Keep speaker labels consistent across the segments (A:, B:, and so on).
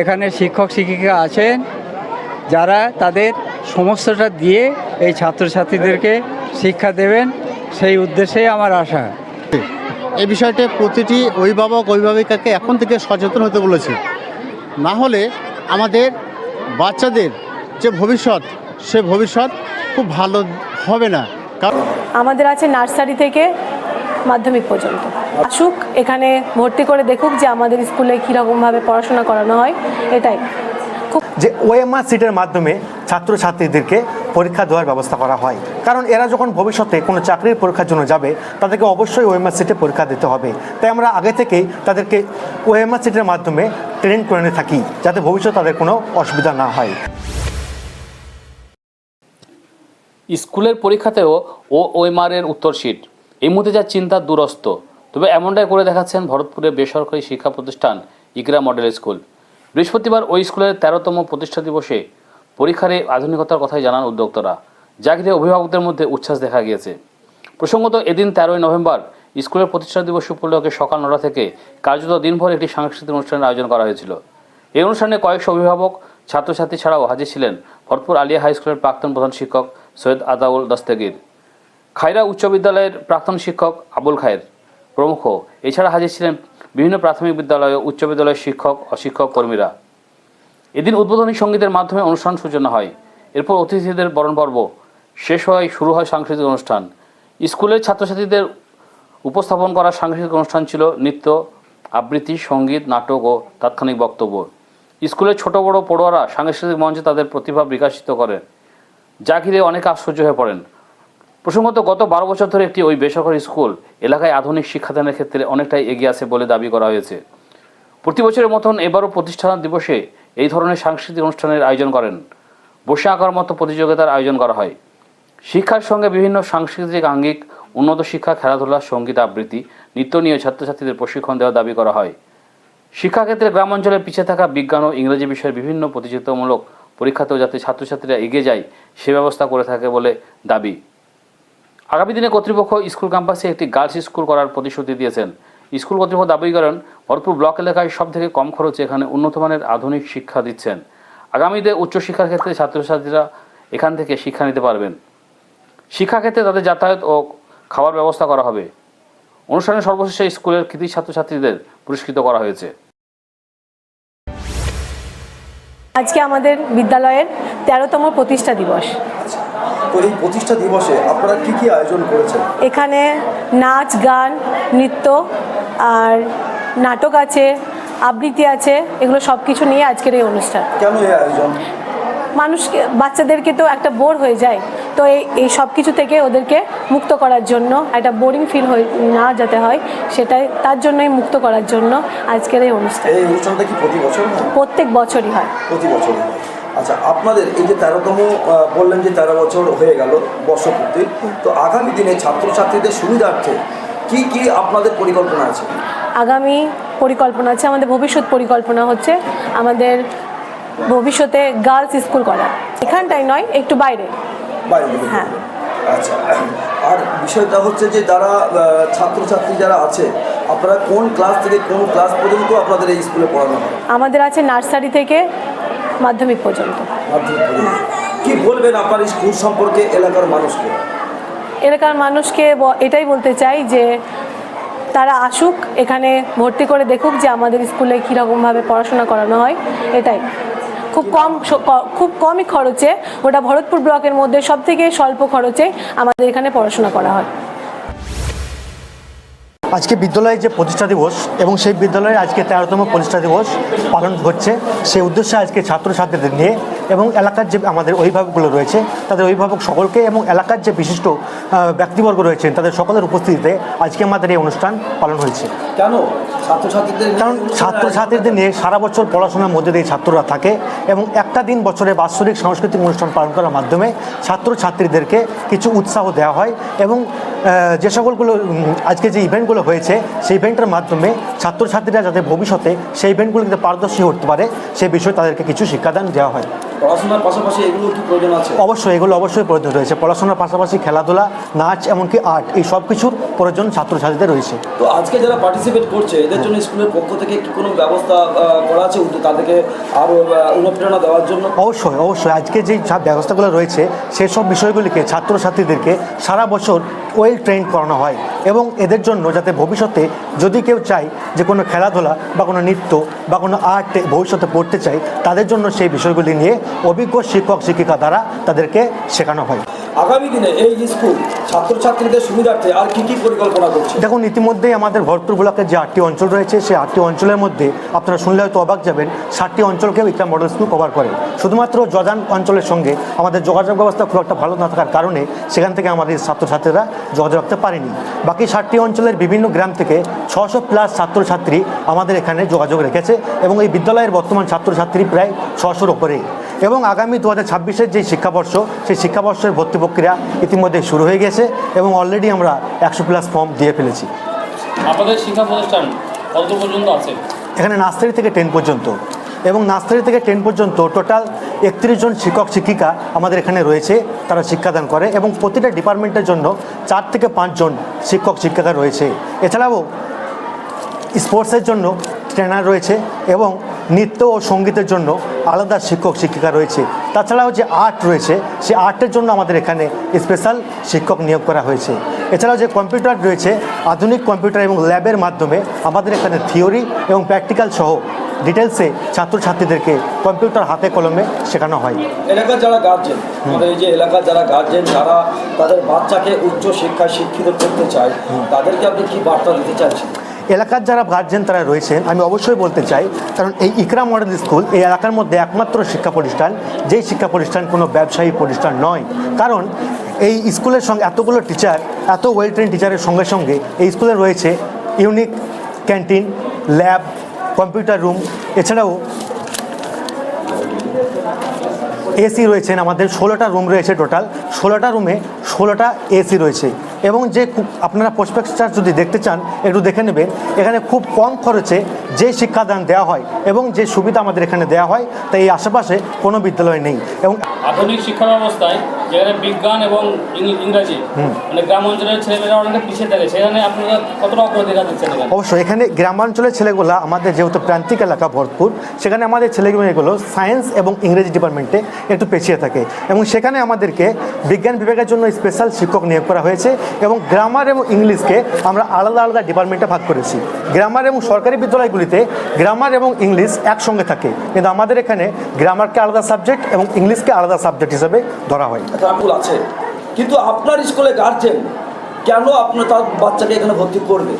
A: এখানে শিক্ষক শিক্ষিকা আছেন যারা তাদের সমস্যাটা দিয়ে এই ছাত্রছাত্রীদেরকে শিক্ষা দেবেন সেই উদ্দেশ্যেই আমার আশা।
B: এই বিষয়টি প্রতিটি অভিভাবক অভিভাবিকাকে এখন থেকে সচেতন হতে বলেছে। না হলে আমাদের বাচ্চাদের যে ভবিষ্যৎ সে ভবিষ্যৎ খুব ভালো হবে না। কারণ
C: আমাদের আছে নার্সারি থেকে মাধ্যমিক পর্যন্ত। আসুক এখানে ভর্তি করে দেখুক যে আমাদের স্কুলে কীরকমভাবে পড়াশোনা করানো হয় এটাই। খুব
D: যে ওএমআর সিটের মাধ্যমে ছাত্রছাত্রীদেরকে পরীক্ষা দেওয়ার ব্যবস্থা করা হয়। কারণ এরা যখন ভবিষ্যতে কোনো চাকরির পরীক্ষার জন্য যাবে তাদেরকে অবশ্যই ওএমআর সিটে পরীক্ষা দিতে হবে। তাই আমরা আগে থেকেই তাদেরকে ওএমআর সিটের মাধ্যমে ট্রেন করে নিয়ে থাকি যাতে ভবিষ্যতে তাদের কোনো অসুবিধা না হয়।
E: স্কুলের পরীক্ষাতেও ও ওএমআরের উত্তর শিট এই মুহূর্তে যা চিন্তার দূরস্থ তবে এমনটাই করে দেখাচ্ছেন ভরতপুরের বেসরকারি শিক্ষা প্রতিষ্ঠান ইকরা মডেল স্কুল। বৃহস্পতিবার ওই স্কুলের তেরোতম প্রতিষ্ঠা দিবসে পরীক্ষার এই আধুনিকতার কথাই জানান উদ্যোক্তারা, যা ঘিরে অভিভাবকদের মধ্যে উচ্ছ্বাস দেখা গিয়েছে। প্রসঙ্গত এদিন তেরোই নভেম্বর স্কুলের প্রতিষ্ঠা দিবস উপলক্ষে সকাল নটা থেকে কার্যত দিনভর একটি সাংস্কৃতিক অনুষ্ঠানের আয়োজন করা হয়েছিল। এই অনুষ্ঠানে কয়েকশো অভিভাবক, ছাত্রছাত্রী ছাড়াও হাজির ছিলেন ভরতপুর আলিয়া হাই স্কুলের প্রাক্তন প্রধান শিক্ষক সৈয়দ আদাউল দস্তগীর। খায়রা উচ্চ বিদ্যালয়ের প্রাক্তন শিক্ষক আবুল খায়ের। প্রমুখ। এছাড়া হাজির ছিলেন বিভিন্ন প্রাথমিক বিদ্যালয় ও উচ্চ বিদ্যালয়ের শিক্ষক, অশিক্ষক কর্মীরা। এদিন উদ্বোধনী সঙ্গীতের মাধ্যমে অনুষ্ঠান সূচনা হয়। এরপর অতিথিদের বরণ পর্ব শেষ হয়, শুরু হয় সাংস্কৃতিক অনুষ্ঠান। স্কুলের ছাত্রছাত্রীদের উপস্থাপন করা সাংস্কৃতিক অনুষ্ঠান ছিল নৃত্য, আবৃত্তি, সংগীত, নাটক ও তাৎক্ষণিক বক্তব্য। স্কুলের ছোট বড় পড়ুয়ারা সাংস্কৃতিক মঞ্চে তাদের প্রতিভা বিকাশিত করেন। যা অনেকে আশ্চর্য হয়ে পড়েন। প্রসঙ্গত গত বারো বছর ধরে একটি ওই বেসরকারি স্কুল এলাকায় আধুনিক শিক্ষাদানের ক্ষেত্রে অনেকটাই এগিয়ে আছে বলে দাবি করা হয়েছে। প্রতি বছরের মতন এবারও প্রতিষ্ঠান দিবসে এই ধরনের সাংস্কৃতিক অনুষ্ঠানের আয়োজন করেন। বসে আঁকার মতো প্রতিযোগিতার আয়োজন করা হয়। শিক্ষার সঙ্গে বিভিন্ন সাংস্কৃতিক, আঙ্গিক, উন্নত শিক্ষা, খেলাধুলা, সংগীত আবৃত্তি, নৃত্য নিয়ে ছাত্রছাত্রীদের প্রশিক্ষণ দেওয়ার দাবি করা হয়। শিক্ষাক্ষেত্রে গ্রাম অঞ্চলে পিছিয়ে থাকা বিজ্ঞান ও ইংরেজি বিষয়ের বিভিন্ন প্রতিযোগিতামূলক পরীক্ষাতেও যাতে ছাত্রছাত্রীরা এগিয়ে যায়, সে ব্যবস্থা করে থাকে বলে দাবি। আগামী দিনে কর্তৃপক্ষ স্কুল ক্যাম্পাসে একটি গার্লস স্কুল করার প্রতিশ্রুতি দিয়েছেন। স্কুল কর্তৃপক্ষ দাবি করেন, ভরতপুর ব্লক এলাকায় সব থেকে কম খরচে এখানে উন্নত মানের আধুনিক শিক্ষা দিচ্ছেন। আগামীতে উচ্চশিক্ষার ক্ষেত্রে ছাত্রছাত্রীরা এখান থেকে শিক্ষা নিতে পারবেন। শিক্ষাক্ষেত্রে তাদের যাতায়াত ও খাবার ব্যবস্থা করা হবে। অনুষ্ঠানে সর্বশেষে স্কুলের কৃতি ছাত্রছাত্রীদের পুরস্কৃত করা হয়েছে।
C: আজকে আমাদের বিদ্যালয়ের তেরোতম প্রতিষ্ঠা দিবস।
F: তো এই প্রতিষ্ঠা দিবসে আপনারা কি কি আয়োজন করেছেন?
C: এখানে নাচ গান নৃত্য আর নাটক আছে আবৃত্তি আছে এগুলো সব কিছু নিয়ে আজকের এই অনুষ্ঠান।
F: কেন এই আয়োজন?
C: মানুষকে বাচ্চাদেরকে তো একটা বোর হয়ে যায়। তো এই এই সব কিছু থেকে ওদেরকে মুক্ত করার জন্য একটা বোরিং ফিল হয়ে না যাতে হয় সেটাই তার জন্যই মুক্ত করার জন্য আজকের এই অনুষ্ঠান।
F: এই অনুষ্ঠানটা কি প্রতি বছর
C: প্রত্যেক বছরই হয়।
F: প্রতি বছরই হয়। আচ্ছা আপনাদের এই যে তেরোতম বললেন যে তেরো বছর হয়ে গেল বর্ষপূর্তি তো আগামী দিনে ছাত্রছাত্রীদের সুবিধার্থে কি কি আপনাদের পরিকল্পনা আছে?
C: আগামী পরিকল্পনা আছে আমাদের ভবিষ্যৎ পরিকল্পনা হচ্ছে আমাদের ভবিষ্যতে গার্লস স্কুল করা। এখানটাই নয় একটু বাইরে।
F: বাইরে।
C: হ্যাঁ।
F: আচ্ছা আর বিষয়টা হচ্ছে যে যারা ছাত্রছাত্রী যারা আছে আপনারা কোন ক্লাস থেকে কোন ক্লাস পর্যন্ত আপনাদের এই স্কুলে পড়ানো হয়?
C: আমাদের আছে নার্সারি থেকে মাধ্যমিক পর্যন্ত।
F: কি বলবেন আপনার স্কুল সম্পর্কে এলাকার মানুষকে?
C: এলাকার মানুষকে এটাই বলতে চাই যে তারা আসুক এখানে ভর্তি করে দেখুক যে আমাদের স্কুলে কীরকমভাবে পড়াশোনা করানো হয় এটাই। খুব কম খুব কমই খরচে ওটা ভরতপুর ব্লকের মধ্যে সব থেকে স্বল্প খরচে আমাদের এখানে পড়াশোনা করা হয়।
D: আজকে বিদ্যালয়ের যে প্রতিষ্ঠা দিবস এবং সেই বিদ্যালয়ে আজকে তেরোতম প্রতিষ্ঠা দিবস পালন হচ্ছে, সেই উদ্দেশ্যে আজকে ছাত্রছাত্রীদের নিয়ে এবং এলাকার যে আমাদের অভিভাবকগুলো রয়েছে, তাদের অভিভাবক সকলকে এবং এলাকার যে বিশিষ্ট ব্যক্তিবর্গ রয়েছেন, তাদের সকলের উপস্থিতিতে আজকে আমাদের এই অনুষ্ঠান পালন হয়েছে।
F: কেন?
D: কারণ ছাত্রছাত্রীদের নিয়ে সারা বছর পড়াশোনার মধ্যে দিয়ে ছাত্ররা থাকে এবং একটা দিন বছরে বাৎসরিক সাংস্কৃতিক অনুষ্ঠান পালন করার মাধ্যমে ছাত্রছাত্রীদেরকে কিছু উৎসাহ দেওয়া হয় এবং যে সকলগুলো আজকে যে ইভেন্টগুলো হয়েছে সেই ইভেন্টের মাধ্যমে ছাত্রছাত্রীরা যাতে ভবিষ্যতে সেই ইভেন্টগুলোতে পারদর্শী হতে পারে সেই বিষয়ে তাদেরকে কিছু শিক্ষাদান দেওয়া হয়।
F: পড়াশোনার পাশাপাশি এগুলো কি প্রয়োজন আছে?
D: অবশ্যই এগুলো অবশ্যই প্রয়োজন রয়েছে। পড়াশোনার পাশাপাশি খেলাধুলা নাচ এমনকি আর্ট এই সব কিছুর প্রয়োজন ছাত্রছাত্রীদের রয়েছে।
F: তো আজকে যারা পার্টিসিপেট করছে এদের জন্য স্কুলের পক্ষ থেকে কি কোনো ব্যবস্থা করা আছে তাদেরকে আরও অনুপ্রেরণা দেওয়ার জন্য?
D: অবশ্যই অবশ্যই। আজকে যে সব ব্যবস্থাগুলো রয়েছে সেই সব বিষয়গুলিকে ছাত্রছাত্রীদেরকে সারা বছর ওয়েল ট্রেন করানো হয়। এবং এদের জন্য যাতে ভবিষ্যতে যদি কেউ চায় যে কোনো খেলাধুলা বা কোনো নৃত্য বা কোনো আর্টে ভবিষ্যতে পড়তে চায়, তাদের জন্য সেই বিষয়গুলি নিয়ে অভিজ্ঞ শিক্ষক, শিক্ষিকা দ্বারা তাদেরকে শেখানো হয়।
F: আগামী দিনে এই স্কুল ছাত্রছাত্রীদের সুবিধার্থে আর কি কি পরিকল্পনা করছে?
D: দেখুন, ইতিমধ্যেই আমাদের ভরতপুর ব্লকের যে আটটি অঞ্চল রয়েছে, সেই আটটি অঞ্চলের মধ্যে আপনারা শুনলে হয়তো অবাক যাবেন, ষাটটি অঞ্চলকেও ইকরাম মডেল স্কুল কভার করে। শুধুমাত্র জজান অঞ্চলের সঙ্গে আমাদের যোগাযোগ ব্যবস্থা খুব একটা ভালো না থাকার কারণে সেখান থেকে আমাদের ছাত্রছাত্রীরা যোগাযোগ রাখতে পারেনি। বাকি ষাটটি অঞ্চলের বিভিন্ন গ্রাম থেকে ছশো প্লাস ছাত্রছাত্রী আমাদের এখানে যোগাযোগ রেখেছে এবং এই বিদ্যালয়ের বর্তমান ছাত্রছাত্রী প্রায় ছশোর ওপরে এবং আগামী দু হাজার ছাব্বিশের যে শিক্ষাবর্ষ সেই শিক্ষাবর্ষের ভর্তি প্রক্রিয়া ইতিমধ্যে শুরু হয়ে গেছে এবং অলরেডি আমরা একশো প্লাস ফর্ম দিয়ে ফেলেছি।
E: আপনাদের শিক্ষা প্রতিষ্ঠান কত পর্যন্ত আছে?
D: এখানে নার্সারি থেকে টেন পর্যন্ত। এবং নার্সারি থেকে টেন পর্যন্ত টোটাল একত্রিশ জন শিক্ষক শিক্ষিকা আমাদের এখানে রয়েছে তারা শিক্ষাদান করে এবং প্রতিটা ডিপার্টমেন্টের জন্য চার থেকে পাঁচজন শিক্ষক শিক্ষিকা রয়েছে। এছাড়াও স্পোর্টসের জন্য ট্রেনার রয়েছে এবং নৃত্য ও সঙ্গীতের জন্য আলাদা শিক্ষক শিক্ষিকা রয়েছে। তাছাড়াও যে আর্ট রয়েছে সেই আর্টের জন্য আমাদের এখানে স্পেশাল শিক্ষক নিয়োগ করা হয়েছে। এছাড়াও যে কম্পিউটার রয়েছে আধুনিক কম্পিউটার এবং ল্যাবের মাধ্যমে আমাদের এখানে থিওরি এবং প্র্যাকটিক্যাল সহ ডিটেলসে ছাত্রছাত্রীদেরকে কম্পিউটার হাতে কলমে শেখানো হয়।
F: এলাকার যারা গার্জেন আমাদের এই যে এলাকার যারা গার্জেন যারা তাদের বাচ্চাকে উচ্চ শিক্ষায় শিক্ষিত করতে চায় তাদেরকে আপনি কি বার্তা দিতে চাইছেন?
D: এলাকার যারা গার্জেন তারা রয়েছেন, আমি অবশ্যই বলতে চাই, কারণ এই ইকরা মডেল স্কুল এই এলাকার মধ্যে একমাত্র শিক্ষা প্রতিষ্ঠান, যেই শিক্ষা প্রতিষ্ঠান কোনো ব্যবসায়ী প্রতিষ্ঠান নয়। কারণ এই স্কুলের সঙ্গে এতগুলো টিচার এত ওয়েল ট্রেন টিচারের সঙ্গে সঙ্গে এই স্কুলে রয়েছে unique canteen lab computer room এছাড়াও এসি রয়েছেন, আমাদের ষোলোটা রুম রয়েছে টোটাল ষোলোটা রুমে ষোলোটা এসি রয়েছে। এবং যে খুব আপনারা প্রসপেক্টার যদি দেখতে চান, একটু দেখে নেবেন। এখানে খুব কম খরচে যে শিক্ষাদান দেওয়া হয় এবং যে সুবিধা আমাদের এখানে দেওয়া হয়, তাই এই আশেপাশে কোনো বিদ্যালয় নেই। এবং
E: আধুনিক শিক্ষা ব্যবস্থায় যেখানে বিজ্ঞান এবং ইংরাজি মানে গ্রাম অঞ্চলের ছেলেমেয়েরা অনেকটা পিছিয়ে থাকে সেখানে আপনারা কতটা অগ্রদিকা দিচ্ছেন
D: অবশ্যই এখানে গ্রামাঞ্চলের ছেলেগুলো আমাদের যেহেতু প্রান্তিক এলাকা ভরপুর সেখানে আমাদের ছেলেমেয়েগুলো সায়েন্স এবং ইংরেজি ডিপার্টমেন্টে একটু পেছিয়ে থাকে এবং সেখানে আমাদেরকে বিজ্ঞান বিভাগের জন্য স্পেশাল শিক্ষক নিয়োগ করা হয়েছে এবং গ্রামার এবং ইংলিশকে আমরা আলাদা আলাদা ডিপার্টমেন্টে ভাগ করেছি। গ্রামার এবং সরকারি বিদ্যালয়গুলিতে গ্রামার এবং ইংলিশ একসঙ্গে থাকে কিন্তু আমাদের এখানে গ্রামারকে আলাদা সাবজেক্ট এবং ইংলিশকে আলাদা সাবজেক্ট হিসেবে ধরা হয়।
F: একটা ভুল আছে। কিন্তু আপনার স্কুলে গার্জেন কেন আপনার তার বাচ্চাকে এখানে ভর্তি করবে?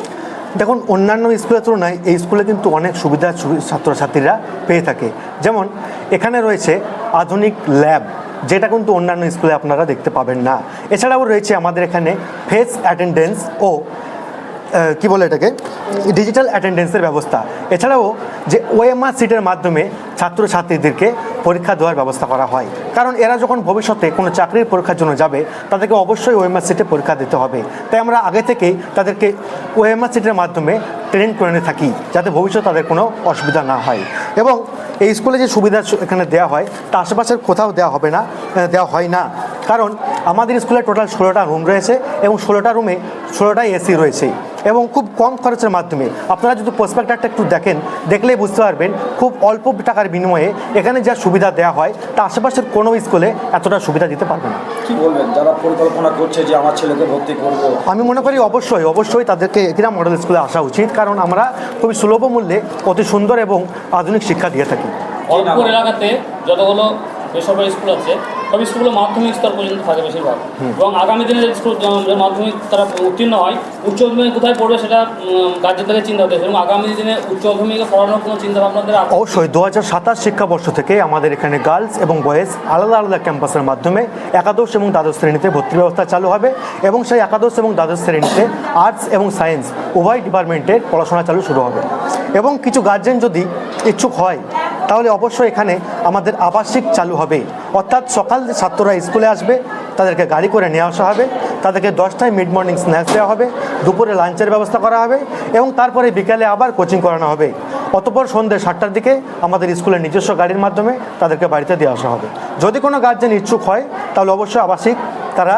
D: দেখুন অন্যান্য স্কুলের তুলনায় এই স্কুলে কিন্তু অনেক সুবিধা ছাত্রছাত্রীরা পেয়ে থাকে। যেমন এখানে রয়েছে আধুনিক ল্যাব যেটা কিন্তু অন্যান্য স্কুলে আপনারা দেখতে পাবেন না। এছাড়াও রয়েছে আমাদের এখানে ফেস অ্যাটেন্ডেন্স ও কি বলে এটাকে? ডিজিটাল অ্যাটেন্ডেন্সের ব্যবস্থা। এছাড়াও যে ওএমআর সিটের মাধ্যমে ছাত্রছাত্রীদেরকে পরীক্ষা দেওয়ার ব্যবস্থা করা হয়। কারণ এরা যখন ভবিষ্যতে কোনো চাকরির পরীক্ষার জন্য যাবে, তাদেরকে অবশ্যই ওএমআর সিটে পরীক্ষা দিতে হবে। তাই আমরা আগে থেকেই তাদেরকে ওএমআর সিটের মাধ্যমে ট্রেন করে নিয়ে থাকি, যাতে ভবিষ্যতে তাদের কোনো অসুবিধা না হয়। এবং এই স্কুলে যে সুবিধা এখানে দেওয়া হয়, তা আশেপাশের কোথাও দেওয়া হবে না দেওয়া হয় না। কারণ আমাদের স্কুলে টোটাল ষোলোটা রুম রয়েছে এবং ষোলোটা রুমে ষোলোটাই এসি রয়েছে। এবং খুব কম খরচের মাধ্যমে। আপনারা যদি প্রসপেক্টারটা একটু দেখেন দেখলেই বুঝতে পারবেন খুব অল্প টাকার বিনিময়ে এখানে যা সুবিধা দেওয়া হয় তা আশেপাশের কোনো স্কুলে এতটা সুবিধা দিতে পারবে না।
F: কি বলবেন? যারা পরিকল্পনা করছে যে আমার ছেলেকে ভর্তি করব।
D: আমি মনে করি অবশ্যই অবশ্যই তাদেরকে একিরা মডেল স্কুলে আসা উচিত কারণ আমরা খুবই সুলভ মূল্যে অতি সুন্দর এবং আধুনিক শিক্ষা দিয়ে থাকি।
E: এলাকাতে যতগুলো বেসরকারি স্কুল আছে সব স্কুলগুলো মাধ্যমিক স্তর পর্যন্ত থাকে বেশিরভাগ। এবং আগামী দিনে যে স্কুল মাধ্যমিক তারা উত্তীর্ণ হয় উচ্চ মাধ্যমিক কোথায় পড়বে সেটা গার্জেনদেরকে চিন্তা হতে এবং আগামী দিনে উচ্চ মাধ্যমিকে পড়ানোর কোনো চিন্তা ভাবনাদের
D: অবশ্যই দু হাজার সাতাশ শিক্ষাবর্ষ থেকে আমাদের এখানে গার্লস এবং বয়েজ আলাদা আলাদা ক্যাম্পাসের মাধ্যমে একাদশ এবং দ্বাদশ শ্রেণীতে ভর্তি ব্যবস্থা চালু হবে এবং সেই একাদশ এবং দ্বাদশ শ্রেণীতে আর্টস এবং সায়েন্স উভয় ডিপার্টমেন্টের পড়াশোনা চালু শুরু হবে। এবং কিছু গার্জেন যদি ইচ্ছুক হয় তাহলে অবশ্যই এখানে আমাদের আবাসিক চালু হবে। অর্থাৎ সকাল ছাত্ররা স্কুলে আসবে, তাদেরকে গাড়ি করে নিয়ে আসা হবে, তাদেরকে দশটায় মিড মর্নিং স্ন্যাক্স দেওয়া হবে, দুপুরে লাঞ্চের ব্যবস্থা করা হবে এবং তারপরে বিকালে আবার কোচিং করানো হবে। অতপর সন্ধ্যে সাতটার দিকে আমাদের স্কুলের নিজস্ব গাড়ির মাধ্যমে তাদেরকে বাড়িতে দিয়ে আসা হবে। যদি কোনো গার্জেন ইচ্ছুক হয়, তাহলে অবশ্যই আবাসিক তারা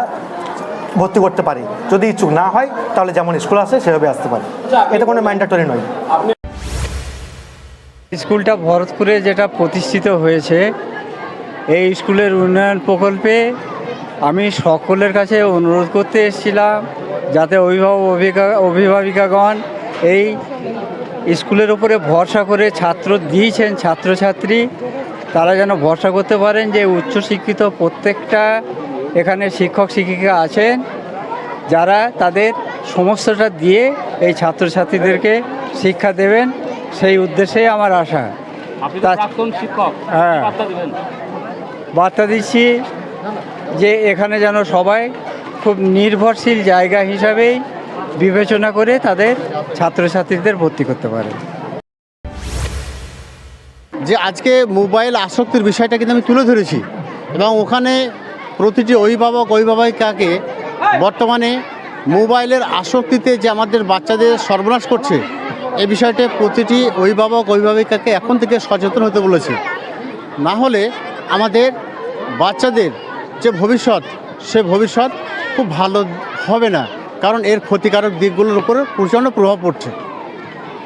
D: ভর্তি করতে পারে। যদি ইচ্ছুক না হয়, তাহলে যেমন স্কুল আসে সেভাবে আসতে পারে। এটা কোনো ম্যান্ডেটরি নয়।
A: স্কুলটা ভরতপুরে যেটা প্রতিষ্ঠিত হয়েছে, এই স্কুলের উন্নয়ন প্রকল্পে আমি সকলের কাছে অনুরোধ করতে এসেছিলাম যাতে অভিভাবক অভিভাবিকাগণ এই স্কুলের উপরে ভরসা করে ছাত্র দিয়েছেন, ছাত্রছাত্রী। তারা যেন ভরসা করতে পারেন যে উচ্চশিক্ষিত প্রত্যেকটা এখানে শিক্ষক, শিক্ষিকা আছেন, যারা তাদের সমস্তটা দিয়ে এই ছাত্রছাত্রীদেরকে শিক্ষা দেবেন। সেই উদ্দেশ্যেই আমার আশা।
E: আপনি
A: তো তা-
E: প্রাক্তন শিক্ষক
A: হ্যাঁ।
E: বার্তা
A: বার্তা দিচ্ছি যে এখানে যেন সবাই খুব নির্ভরশীল জায়গা হিসাবেই বিবেচনা করে তাদের ছাত্রছাত্রীদের ভর্তি করতে পারে।
B: যে আজকে মোবাইল আসক্তির বিষয়টা কিন্তু আমি তুলে ধরেছি এবং ওখানে প্রতিটি অভিভাবক অভিভাবিকাকে বর্তমানে মোবাইলের আসক্তিতে যে আমাদের বাচ্চাদের সর্বনাশ করছে এই বিষয়টি প্রতিটি অভিভাবক অভিভাবিকাকে এখন থেকে সচেতন হতে বলেছে। না হলে আমাদের বাচ্চাদের যে ভবিষ্যৎ সে ভবিষ্যৎ খুব ভালো হবে না। কারণ এর ক্ষতিকারক দিকগুলোর উপরে প্রচণ্ড প্রভাব পড়ছে।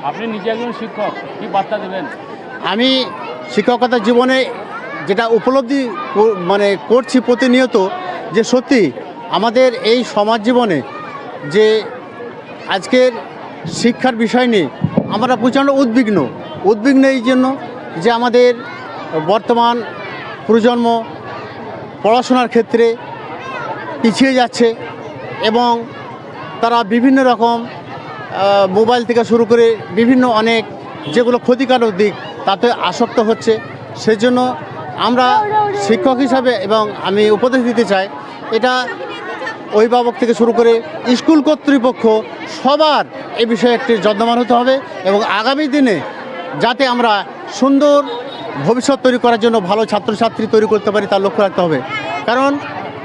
E: আপনি নিজে একজন শিক্ষক কি বার্তা দেবেন?
B: আমি শিক্ষকতা জীবনে যেটা উপলব্ধি মানে করছি প্রতিনিয়ত যে সত্যি আমাদের এই সমাজ জীবনে যে আজকের শিক্ষার বিষয় নিয়ে আমরা প্রচণ্ড উদ্বিগ্ন। উদ্বিগ্ন এই জন্য যে আমাদের বর্তমান প্রজন্ম পড়াশোনার ক্ষেত্রে পিছিয়ে যাচ্ছে এবং তারা বিভিন্ন রকম মোবাইল থেকে শুরু করে বিভিন্ন অনেক যেগুলো ক্ষতিকারক দিক তাতে আসক্ত হচ্ছে। সেজন্য আমরা শিক্ষক হিসাবে এবং আমি উপদেশ দিতে চাই, এটা অভিভাবক থেকে শুরু করে স্কুল কর্তৃপক্ষ সবার এ বিষয়ে একটি যত্নবান হতে হবে এবং আগামী দিনে যাতে আমরা সুন্দর ভবিষ্যৎ তৈরি করার জন্য ভালো ছাত্রছাত্রী তৈরি করতে পারি তার লক্ষ্য রাখতে হবে। কারণ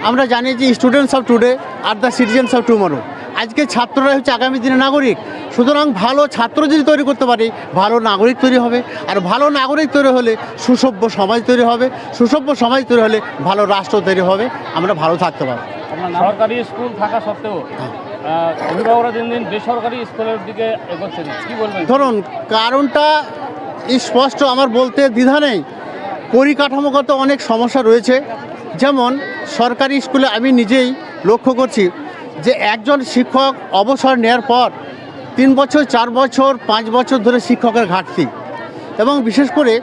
B: আমরা জানি যে students of today are the citizens of tomorrow আজকে ছাত্ররা হচ্ছে আগামী দিনে নাগরিক। সুতরাং ভালো ছাত্র যদি তৈরি করতে পারি ভালো নাগরিক তৈরি হবে। আর ভালো নাগরিক তৈরি হলে সুসভ্য সমাজ তৈরি হবে। সুসভ্য সমাজ তৈরি হলে ভালো রাষ্ট্র তৈরি হবে। আমরা ভালো থাকতে পারব।
E: সরকারি স্কুল থাকা সত্ত্বেও অভিভাবকরা দিন দিন বেসরকারি স্কুলের দিকে এগোচ্ছেন। কি বলবেন?
B: ধরুন কারণটা স্পষ্ট আমার বলতে দ্বিধা নেই। পরিকাঠামোগত অনেক সমস্যা রয়েছে। যেমন সরকারি স্কুলে আমি নিজেই লক্ষ্য করছি যে একজন শিক্ষক অবসর নেওয়ার পর তিন বছর, চার বছর, পাঁচ বছর ধরে শিক্ষকের ঘাটতি। এবং বিশেষ করে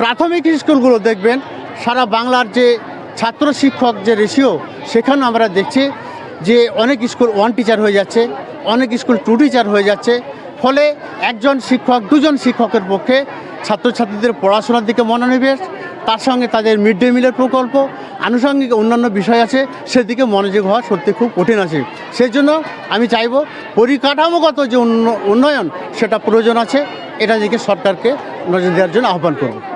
B: প্রাথমিক স্কুলগুলো দেখবেন, সারা বাংলার যে ছাত্র শিক্ষক যে রেশিও সেখানে আমরা দেখছি যে অনেক স্কুল ওয়ান টিচার হয়ে যাচ্ছে, অনেক স্কুল টু টিচার হয়ে যাচ্ছে। ফলে একজন শিক্ষক, দুজন শিক্ষকের পক্ষে ছাত্রছাত্রীদের পড়াশোনার দিকে মনোনিবেশ তার সঙ্গে তাদের মিড ডে মিলের প্রকল্প, আনুষঙ্গিক অন্যান্য বিষয় আছে, সেদিকে মনোযোগ হওয়া সত্যি খুব কঠিন আছে। সেই জন্য আমি চাইব পরিকাঠামোগত যে উন্ন- উন্নয়ন, সেটা প্রয়োজন আছে, এটা দিকে সরকারকে নজর দেওয়ার জন্য আহ্বান করব।